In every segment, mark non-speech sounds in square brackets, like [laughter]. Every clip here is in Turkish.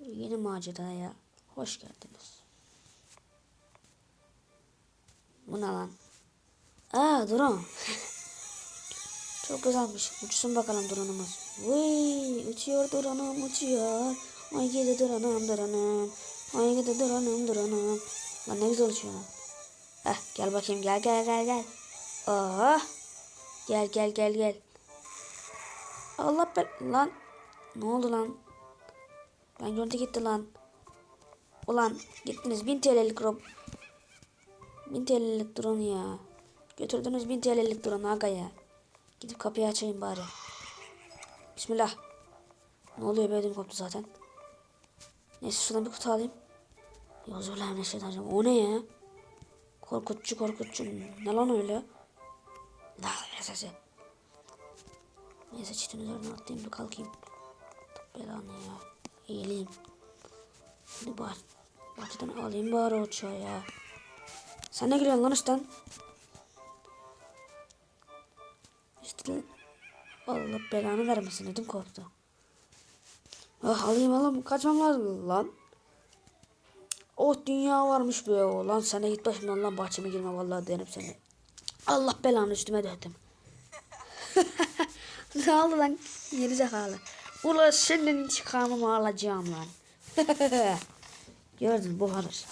Yeni maceraya hoş geldiniz. Bu ne lan? Aa drone. [laughs] Çok güzelmiş. Uçsun bakalım drone'umuz. Vıy, uçuyor drone'um uçuyor. Ay gidi drone'um drone'um. Ay gidi drone'um drone'um. Lan ne güzel uçuyor lan. Eh gel bakayım gel gel gel gel. Oh. Gel gel gel gel. Allah be lan. Ne oldu lan? Ben görüntü gitti lan. Ulan gittiniz 1000 TL'lik rob. 1000 TL'lik drone ya. Götürdünüz 1000 TL'lik drone aga ya. Gidip kapıyı açayım bari. Bismillah. Ne oluyor ödüm koptu zaten. Neyse şuradan bir kutu alayım. Yazıyorlar ne şey diyeceğim. O ne ya? Korkutçu korkutçu. Ne lan öyle? Ne oluyor sesi? Neyse çitin üzerine atlayayım bir kalkayım. Belanı ya. Eğileyim. Hadi bari. Bahçeden alayım bari o uçağı ya. Sen ne gülüyorsun lan üstten? İşte Allah belanı vermesin dedim korktu. Ah alayım alayım kaçmam lazım lan. Oh dünya varmış be o lan sen de git başımdan lan bahçeme girme vallahi derim seni. Allah belanı üstüme döktüm. [laughs] ne oldu lan geri zekalı. Ula senin intikamımı alacağım lan. [laughs] Gördün bu alır.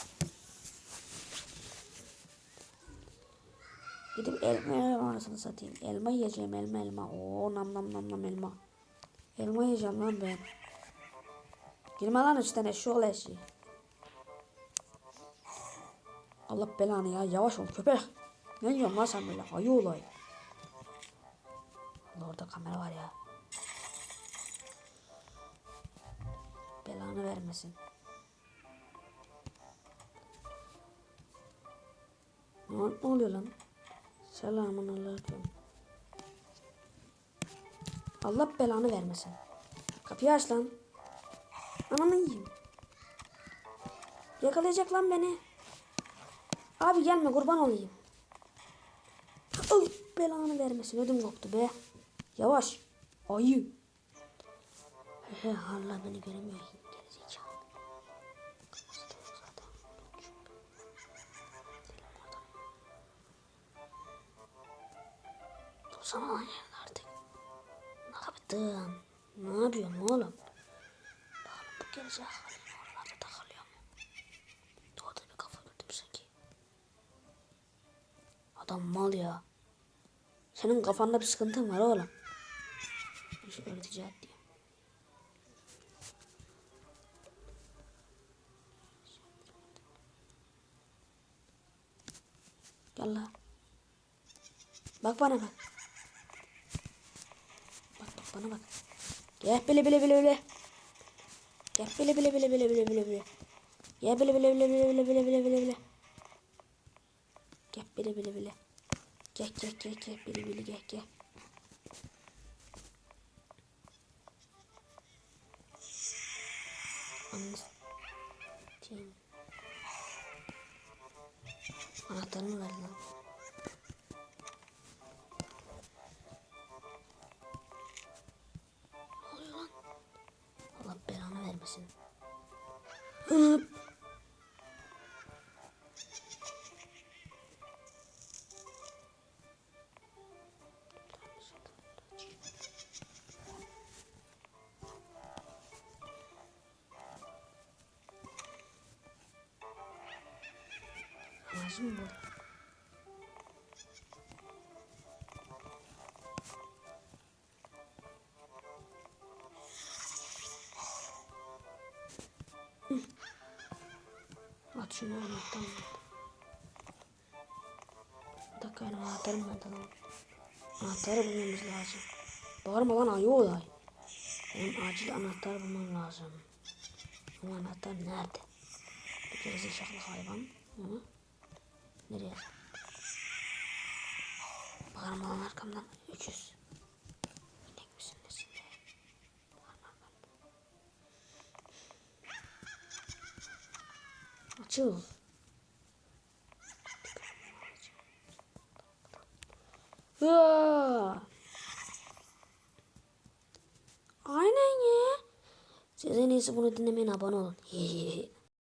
Gidip elma arasını satayım. Elma yiyeceğim elma elma. Oo nam nam nam nam elma. Elma yiyeceğim lan ben. Girme lan üstüne şu ol eşi. Allah belanı ya yavaş ol köpek. Ne yiyorsun lan sen böyle ayı olay. Orada kamera var ya. Belanı vermesin. Ne, oluyor lan? Selamun aleyküm. Allah belanı vermesin. Kapıyı aç lan. Ananı yiyeyim. Yakalayacak lan beni. Abi gelme kurban olayım. Allah belanı vermesin. Ödüm koptu be. Yavaş. Ayı. Hala beni göremiyor. Lan yerine artık. Ne yaptın? Ne yapıyorsun oğlum? Oğlum bu gerizekalı oralarda takılıyor mu? Doğada bir kafa gördüm sanki. Adam mal ya. Senin kafanda bir sıkıntın var oğlum. Bir şey öğreteceğim diye. Gel la. Bak bana bak. Bana bak. Gel bile bile bile bile. Gel bile bile bile bile bile bile bile. Gel bile bile bile bile bile bile bile bile bile. Gel bile bile bile. Gel gel gel gel bile bile gel gel. Anlatayım. Anahtarını ver lan. Lazım mı? şunu anahtarım Dakika anahtarım nereden oldu? Anahtarı bulmamız lazım. Bağırma lan ayı olay. Benim acil anahtar bulmam lazım. Bu anahtar nerede? Bir kere zekalı hayvan. Onu nereye? Bağırma lan arkamdan. 300. Açıl. Hıa. Aynen ya. Sizin en iyisi bunu dinlemeyin abone olun.